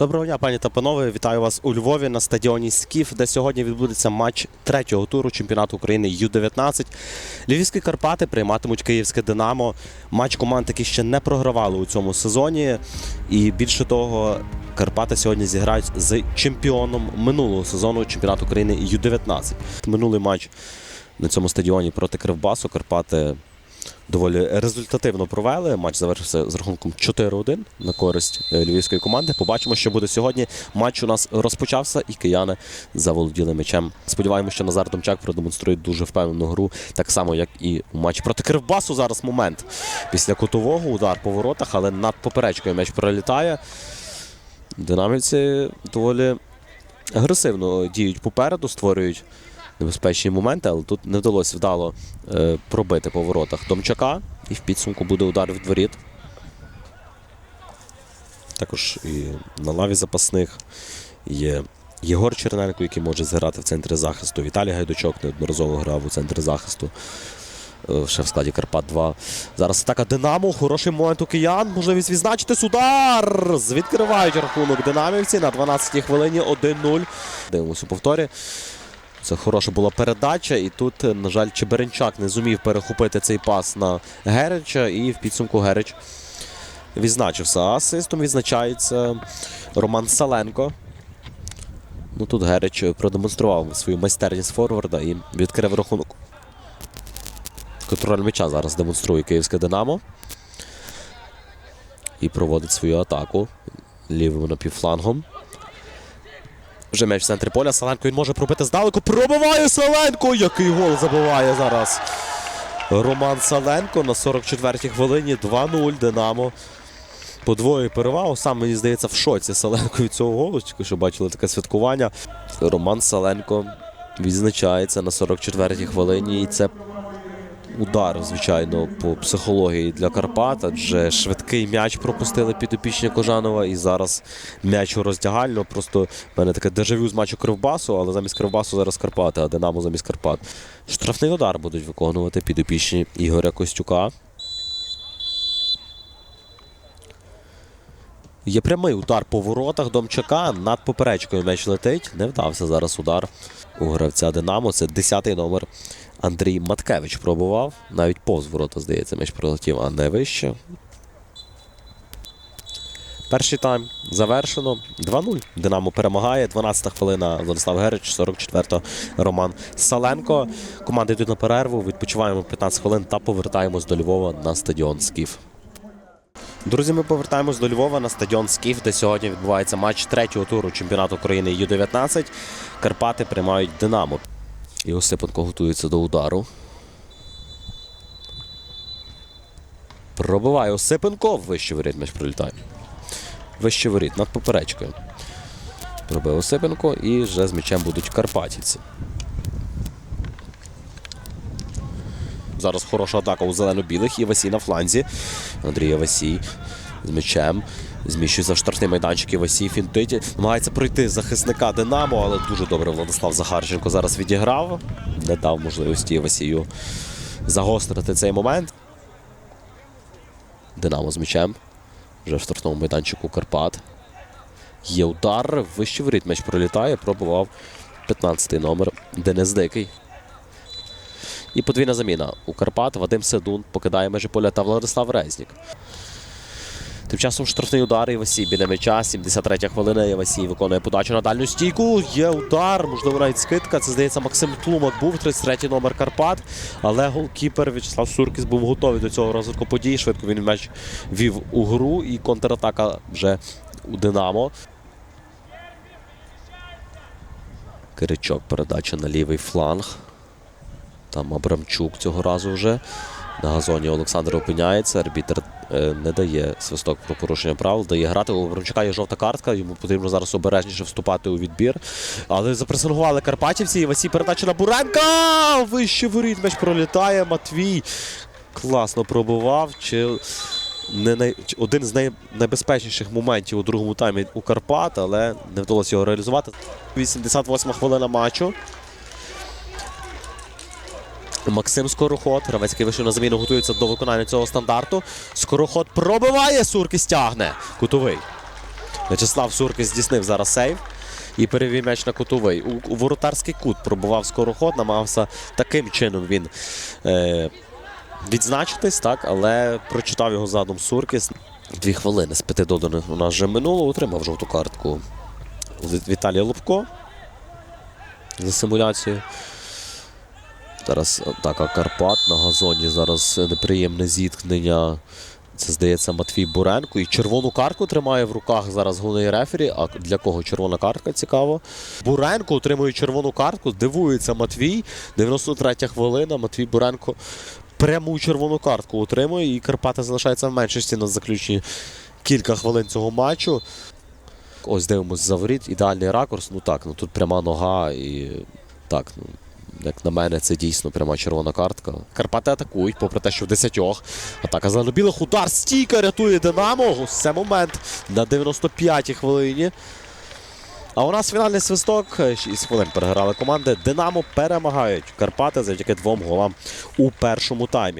Доброго дня, пані та панове. Вітаю вас у Львові на стадіоні Скіф, де сьогодні відбудеться матч третього туру чемпіонату України Ю-19. Львівські Карпати прийматимуть київське Динамо. Матч команд, які ще не програвали у цьому сезоні. І більше того, Карпати сьогодні зіграють з чемпіоном минулого сезону чемпіонату України Ю-19. Минулий матч на цьому стадіоні проти Кривбасу Карпати доволі результативно провели. Матч завершився з рахунком 4-1 на користь е, львівської команди. Побачимо, що буде сьогодні. Матч у нас розпочався, і кияни заволоділи м'ячем. Сподіваємося, що Назар Домчак продемонструє дуже впевнену гру, так само, як і у матчі проти Кривбасу. Зараз момент після кутового удар по воротах, але над поперечкою м'яч пролітає. Динамівці доволі агресивно діють попереду, створюють небезпечні моменти, але тут не вдалося вдало е, пробити по воротах Домчака. І в підсумку буде удар від воріт. Також і на лаві запасних є Єгор Черненко, який може зіграти в центрі захисту. Віталій Гайдучок неодноразово грав у центрі захисту. е, Ще в складі Карпат 2. Зараз атака Динамо. Хороший момент у киян. Можливість відзначитись. Удар! Відкривають рахунок динамівці на 12-й хвилині 1-0. Дивимося у повторі. Це хороша була передача, і тут, е, на жаль, Чеберенчак не зумів перехопити цей пас на Герича, і в підсумку Герич відзначився. Асистом відзначається Роман Саленко. Ну тут Герич продемонстрував свою майстерність форварда і відкрив рахунок. Контроль м'яча зараз демонструє київське Динамо. І проводить свою атаку лівим напівфлангом. Вже м'яч в центрі поля. Саленко він може пробити здалеку. Пробиває Саленко! Який гол забиває зараз. Роман Саленко на 44-й хвилині 2-0 Динамо. Подвоює перевагу. Сам мені здається в шоці Саленко від цього голу. Тільки що бачили таке святкування. Роман Саленко відзначається на 44-й хвилині. І це удар, звичайно, по психології для Карпат, адже швидкий м'яч пропустили підопічні Кожанова, і зараз м'яч у роздягальну. Просто в мене таке дежавю з матчу Кривбасу, але замість Кривбасу зараз Карпати, а Динамо замість Карпат. Штрафний удар будуть виконувати підопічні Ігоря Костюка. Є прямий удар по воротах Домчака. Над поперечкою м'яч летить. Не вдався зараз удар у гравця Динамо. Це 10-й номер Андрій Маткевич пробував. Навіть повз ворота, здається, м'яч прилетів, а не вище. Перший тайм завершено. 2-0. Динамо перемагає. 12-та хвилина Владислав Герич, 44-та Роман Саленко. Команди йдуть на перерву. Відпочиваємо 15 хвилин та повертаємось до Львова на стадіон Скіф. Друзі, ми повертаємось до Львова на стадіон Скіф, де сьогодні відбувається матч третього туру чемпіонату України Ю-19. Карпати приймають Динамо. І Осипенко готується до удару. Пробиває Осипенко. Вище воріт м'яч пролітає. Вище воріт над поперечкою. Пробив Осипенко і вже з м'ячем будуть карпатівці. Зараз хороша атака у зелено-білих. І Васій на фланзі. Андрій Васій з м'ячем. Зміщується в штрафний майданчик. І Васій фінтить. Намагається пройти захисника Динамо, але дуже добре Владислав Захарченко зараз відіграв. Не дав можливості Васію загострити цей момент. Динамо з м'ячем. Вже в штрафному майданчику Карпат. Є удар. Вище воріт м'яч пролітає. Пробував 15-й номер Денис Дикий. І подвійна заміна у Карпат. Вадим Седун покидає межі поля та Владислав Резнік. Тим часом штрафний удар Івасій біля м'яча. 73 хвилина. Івасій виконує подачу на дальню стійку. Є удар, можливо, навіть скидка. Це здається Максим Тлумак був, 33-й номер Карпат. Але голкіпер В'ячеслав Суркіс був готовий до цього розвитку подій. Швидко він м'яч вів у гру і контратака вже у Динамо. Киричок передача на лівий фланг. Там Абрамчук цього разу вже. На газоні Олександр опиняється. Арбітер е, не дає свисток про порушення правил, дає грати. У Абрамчука є жовта картка. Йому потрібно зараз обережніше вступати у відбір. Але запресингували Карпатівці. І Васій передача на Буренка. Вище воріт м'яч пролітає. Матвій класно пробував. Чи не най... один з най... найбезпечніших моментів у другому таймі у Карпат, але не вдалося його реалізувати. 88 хвилина матчу. Максим Скороход, гравець, який вийшов на заміну, готується до виконання цього стандарту. Скороход пробиває, Сурки стягне. Кутовий. В'ячеслав Суркис здійснив зараз сейв і перевів м'яч на кутовий. У, воротарський кут пробував скороход, намагався таким чином він е, відзначитись, так, але прочитав його задум Суркис. Дві хвилини з п'яти доданих у нас вже минуло. Отримав жовту картку Віталій Лобко за симуляцію. Зараз атака Карпат на газоні. Зараз неприємне зіткнення. Це здається Матвій Буренко. І червону картку тримає в руках зараз головний рефері. А для кого червона картка? Цікаво. Буренко отримує червону картку. Дивується Матвій. 93 хвилина. Матвій Буренко пряму червону картку отримує. І Карпати залишаються в меншості на заключні кілька хвилин цього матчу. Ось дивимось за воріт. Ідеальний ракурс. Ну так, ну тут пряма нога і так. Ну, як на мене, це дійсно пряма червона картка. Карпати атакують, попри те, що в десятьох. Атака за білих удар. Стійка рятує Динамо. Це момент на 95-й хвилині. А у нас фінальний свисток. 6 хвилин переграли команди. Динамо перемагають Карпати завдяки двом голам у першому таймі.